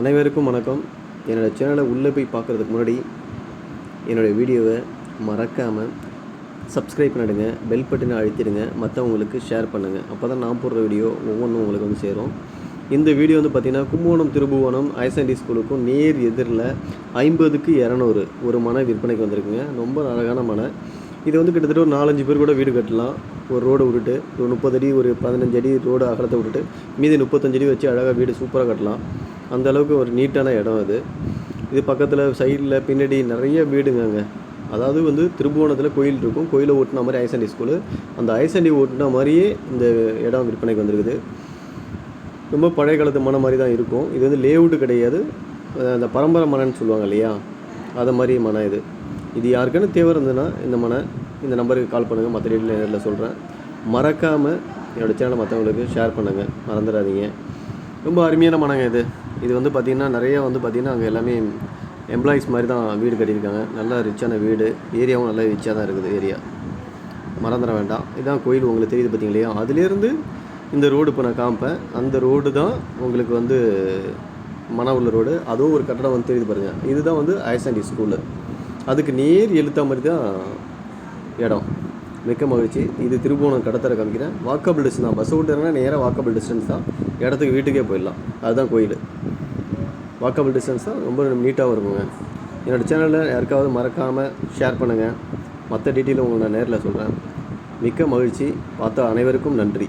அனைவருக்கும் வணக்கம். என்னோடய சேனலை உள்ளே போய் பார்க்குறதுக்கு முன்னாடி என்னோடய வீடியோவை மறக்காமல் சப்ஸ்கிரைப் பண்ணிடுங்க பெல் பட்டனை அழுத்திடுங்க மற்றவங்களுக்கு ஷேர் பண்ணுங்கள் அப்போ தான் நான் போடுற வீடியோ ஒவ்வொன்றும் உங்களுக்கு வந்து சேரும். இந்த வீடியோ வந்து பார்த்திங்கன்னா கும்பகோணம் திருபுவனம் ஐஎஸ்என்டி ஸ்கூலுக்கும் நேர் எதிரில் ஐம்பதுக்கு இரநூறு ஒரு மனை விற்பனைக்கு வந்திருக்குங்க. ரொம்ப அழகான மனை. இது வந்து கிட்டத்தட்ட ஒரு நாலஞ்சு பேர் கூட வீடு கட்டலாம். ஒரு ரோடு விட்டுட்டு ஒரு முப்பது அடி ஒரு பதினஞ்சு அடி ரோடு அகலத்தை விட்டுட்டு மீதி முப்பத்தஞ்சு அடி வச்சு அழகாக வீடு சூப்பராக கட்டலாம். அந்த அளவுக்கு ஒரு நீட்டான இடம் அது. இது பக்கத்தில் சைடில் பின்னாடி நிறைய வீடுங்க அங்கே. அதாவது வந்து திருபுவனத்தில் கோயில் இருக்கும். கோயிலை ஓட்டின மாதிரி ஐசண்டி ஸ்கூலு. அந்த ஐசண்டி ஓட்டின மாதிரியே இந்த இடம் விற்பனைக்கு வந்திருக்குது. ரொம்ப பழைய காலத்து மன மாதிரி தான் இருக்கும். இது வந்து லேஅவுட்டு கிடையாது. அந்த பரம்பரை மனன்னு சொல்லுவாங்க இல்லையா? அதை மாதிரி மனை இது. இது யாருக்கான தேவை இருந்ததுன்னா இந்த மனை இந்த நம்பருக்கு கால் பண்ணுங்கள் மற்ற டீட்டெயில் நேரில் சொல்கிறேன் மறக்காமல் என்னோடய சேனலை மற்றவங்களுக்கு ஷேர் பண்ணுங்கள் மறந்துடாதீங்க. ரொம்ப அருமையான மனங்க இது. இது வந்து பார்த்திங்கன்னா நிறைய வந்து பார்த்திங்கன்னா அங்கே எல்லாமே எம்ப்ளாயீஸ் மாதிரி தான் வீடு கட்டியிருக்காங்க. நல்லா ரிச்சான வீடு. ஏரியாவும் நல்லா ரிச்சாக தான் இருக்குது ஏரியா மறந்துட வேண்டாம். இதுதான் கோயில் உங்களுக்கு தெரியுது பார்த்தீங்க இல்லையா அதுலேருந்து இந்த ரோடு இப்போ நான் காமிப்பேன். அந்த ரோடு தான் உங்களுக்கு வந்து மன உள்ள ரோடு அதுவும் ஒரு கட்டடம் வந்து தெரியுது பாருங்கள் இதுதான் வந்து ஐஎஸ்என்டி ஸ்கூலு அதுக்கு நேர் எழுத்த மாதிரி தான் இடம். மிக்க மகிழ்ச்சி. இது திருபுவனம் கடத்தரை காமிக்கிறேன். வாக்கபிள் டிஸ்டன்ஸ் தான். பஸ் விட்டுறேன்னா நேராக வாக்கபிள் டிஸ்டன்ஸ் தான். இடத்துக்கு வீட்டுக்கே போயிடலாம். அதுதான் கோயில். வாக்கபிள் டிஸ்டன்ஸ் தான் ரொம்ப நீட்டாகவும் இருக்குங்க என்னோடய சேனலில் யாருக்காவது மறக்காமல் ஷேர் பண்ணுங்கள் மற்ற டீட்டெயிலும் உங்களுக்கு நான் நேரில் சொல்கிறேன் மிக்க மகிழ்ச்சி. பார்த்த அனைவருக்கும் நன்றி.